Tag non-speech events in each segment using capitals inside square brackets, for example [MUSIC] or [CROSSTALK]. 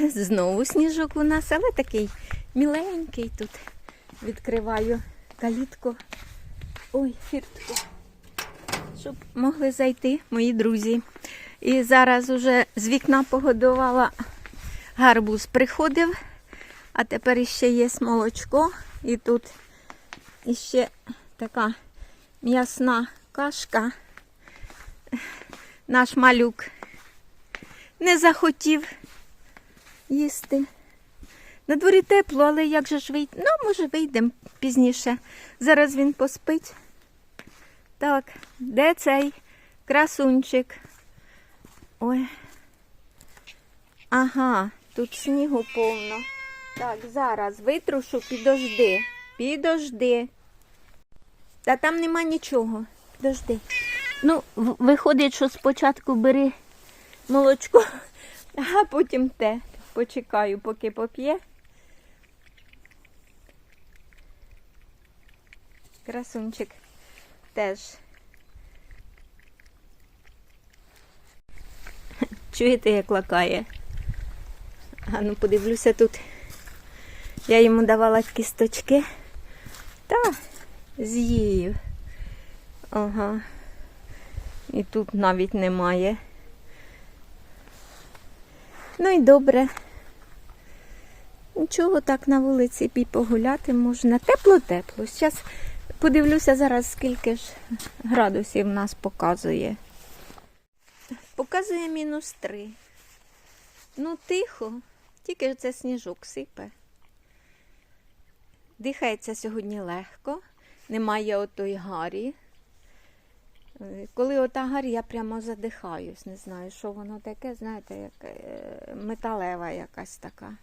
[LAUGHS] Знову сніжок у нас, але такий міленький тут. Відкриваю калітку. Ой, фіртку. Щоб могли зайти мої друзі. І зараз уже з вікна погодувала гарбуз приходив, а тепер іще є молочко. І тут іще така м'ясна кашка. Наш малюк не захотів їсти. На дворі тепло, але як же ж вийти? Ну, може, вийдемо пізніше. Зараз він поспить. Так, де цей красунчик? Ой. Ага, тут снігу повно. Так, зараз витрушу, підожди. Підожди. Та там нема нічого. Підожди. Ну, виходить, що спочатку бери молочко, [LAUGHS] а потім те. Почекаю, поки поп'є. Красунчик теж. [LAUGHS] Чуєте, як лакає? А ну подивлюся тут. Я йому давала кісточки. Та з'їв. Ага. І тут навіть немає. Ну і добре. Нічого так на вулиці і погуляти можна. Тепло-тепло. Зараз подивлюся зараз, скільки ж градусів нас показує. Показує мінус три. Ну, тихо, тільки ж це сніжок сипе. Дихається сьогодні легко, немає отої гарі. Коли ота гарь, я прямо задихаюсь, не знаю, що воно таке, знаєте, як е, металева якась така.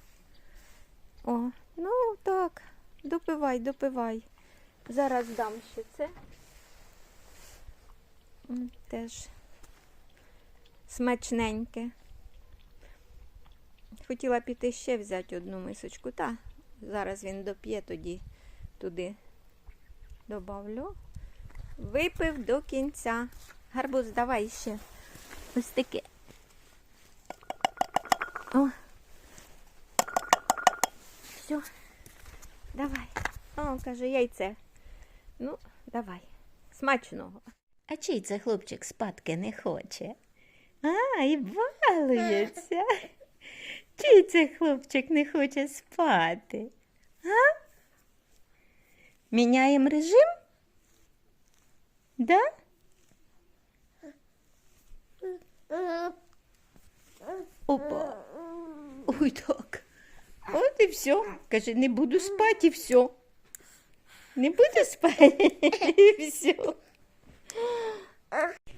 О, ну так, допивай, допивай. Зараз дам ще це. Теж смачненьке. Хотіла піти ще взяти одну мисочку, та зараз він доп'є тоді туди добавлю. Випив до кінця. Гарбуз, давай ще. Ось таке. О. Все. Давай. О, каже, яйце. Ну, давай. Смачного. А чий це хлопчик спадки не хоче? А, і балується. Чий це хлопчик не хоче спати? А? Міняємо режим? Да? Опа. Ой, так. От і все. Каже, не буду спати і все. Не буду спати [LAUGHS] і все.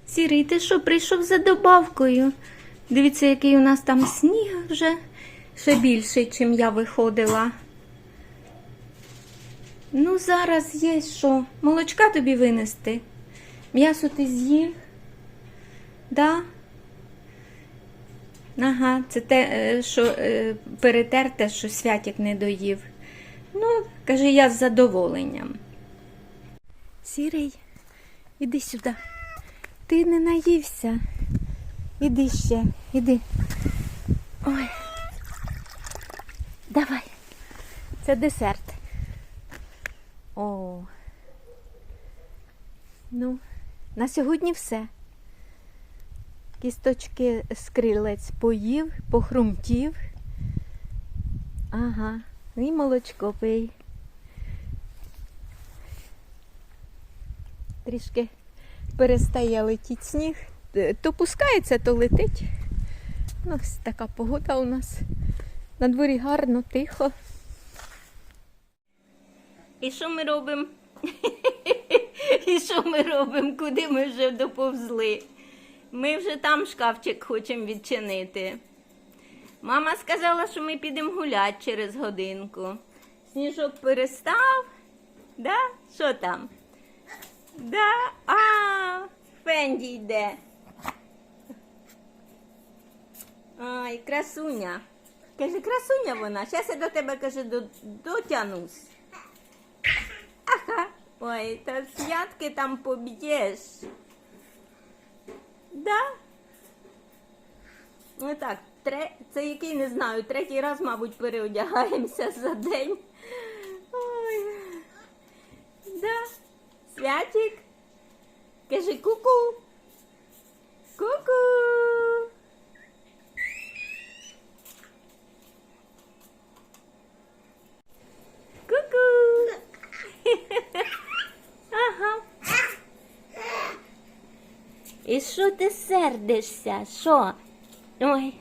Сірий, ти що, прийшов за добавкою? Дивіться, який у нас там сніг вже ще більший, чим я виходила. Ну, зараз є що? Молочка тобі винести. М'ясо ти з'їв? Да? Ага, це те, е, що е, перетерте, що святик не доїв. Ну, каже, я з задоволенням. Сірий, іди сюди. Ти не наївся. Іди ще, іди. Ой. Давай. Це десерт. О. Ну, на сьогодні все. Кісточки з крилець поїв, похрумтів. Ага, і молочко пий. Трішки перестає летіти сніг. Е, То пускається, то летить. Ну, ось така погода у нас. На дворі гарно, тихо. І що ми робимо? [LAUGHS] І що ми робимо? Куди ми вже доповзли? Ми вже там шкафчик хочемо відчинити. Мама сказала, що ми підемо гуляти через годинку. Сніжок перестав. Да? Що там? Да? А, Фенді йде. Ай, красуня. Каже, красуня вона. Зараз я до тебе каже, дотянусь. Ага. Ой, та святки там поб'єш. Да? Ну так, тре... це який не знаю, третій раз, мабуть, переодягаємося [LAUGHS] за день. Ой. Да. Святик. Кажи ку-ку. Ку-ку. Ага. І що ти сердишся? Що? Ой.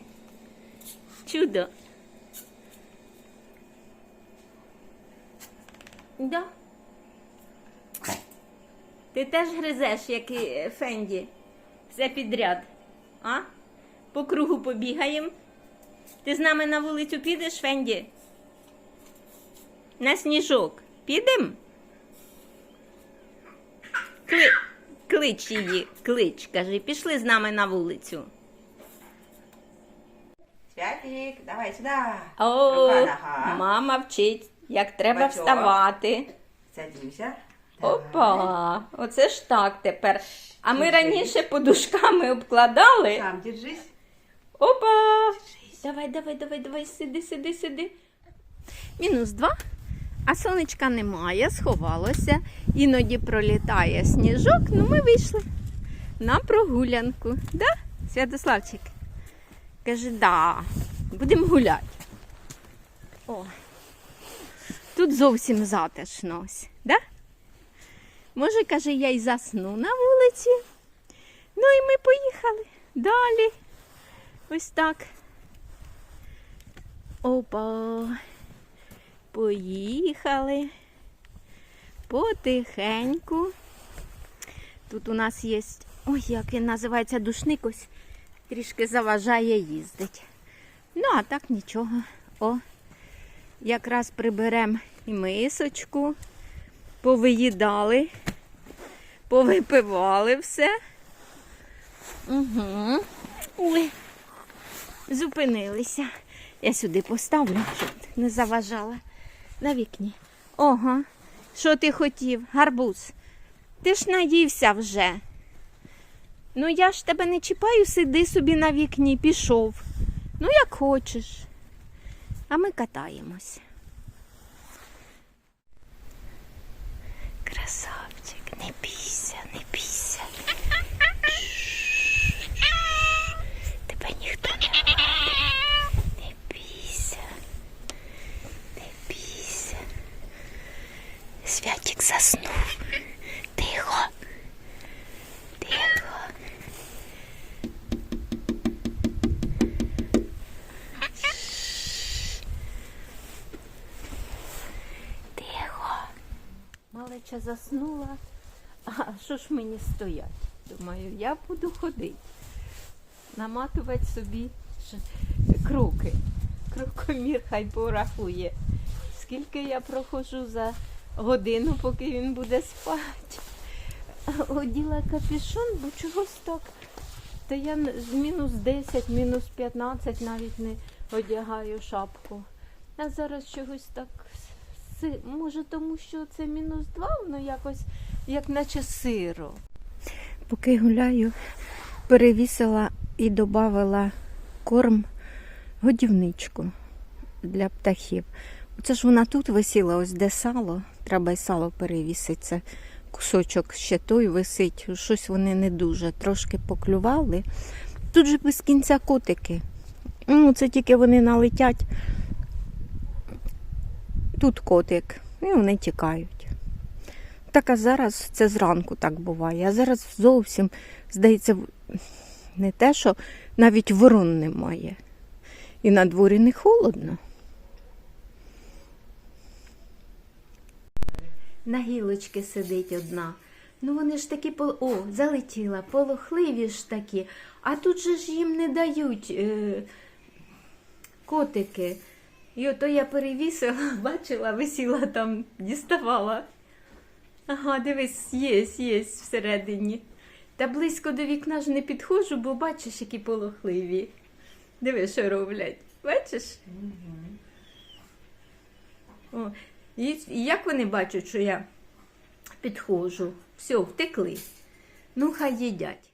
Чудо. Да. Ти теж гризеш, як і Фенді. Все підряд. А? По кругу побігаємо. Ти з нами на вулицю підеш, Фенді? На сніжок. Підем? Кли... Клич її, клич, кажи, пішли з нами на вулицю. Святик, давай сюди. О, Рука нога. мама вчить, як треба Бачок. вставати. Садимся. Опа, оце ж так тепер. А ми раніше подушками обкладали. Сам держись. Опа! Давай, давай, давай, давай, сиди, сиди, сиди. Мінус два. А сонечка немає, сховалося. Іноді пролітає сніжок. Ну, ми вийшли на прогулянку. Да, Святославчик? Каже, да, будемо гуляти. О, тут зовсім затишно да? Може, каже, я й засну на вулиці. Ну і ми поїхали далі. Ось так. Опа. Поїхали. Потихеньку. Тут у нас є. Ой, як він називається душник ось. Трішки заважає їздить. Ну, а так нічого. О, якраз приберемо і мисочку, повиїдали, повипивали все. Угу. Ой, зупинилися. Я сюди поставлю, щоб не заважала на вікні. Ого, що ти хотів, гарбуз? Ти ж наївся вже. Ну я ж тебе не чіпаю, сиди собі на вікні, пішов. Ну, як хочеш. А ми катаємось. Красавчик, не бійся, не бійся. Тебе ніхто не гладить. Не бійся. Не бійся. Святик заснув. Тихо. Тихо. Тихо. Малеча заснула. А що ж мені стоять? Думаю, я буду ходити. Наматувати собі кроки. Крокомір хай порахує. Скільки я проходжу за годину, поки він буде спати. Оділа капюшон, бо чогось так. Та я з мінус 10, мінус 15 навіть не одягаю шапку. А зараз чогось так. Си- Може, тому що це мінус 2, воно якось як наче сиро. Поки гуляю, перевісила і додала корм годівничку для птахів. Оце ж вона тут висіла, ось де сало. Треба й сало перевісити. Це кусочок ще той висить. Щось вони не дуже. Трошки поклювали. Тут же без кінця котики. Ну, це тільки вони налетять. Тут котик, і вони тікають. Так а зараз це зранку так буває. А зараз зовсім, здається, не те, що навіть ворон немає. І на дворі не холодно. На гілочки сидить одна. Ну вони ж такі. О, залетіла, полохливі ж такі. А тут же ж їм не дають е... котики. І ото я перевісила, [LAUGHS] бачила, висіла там, діставала. Ага, дивись, є, є всередині. Та близько до вікна ж не підходжу, бо бачиш, які полохливі. Диви, що роблять. Бачиш? О, і, і як вони бачать, що я підходжу? Все, втекли. Ну, хай їдять.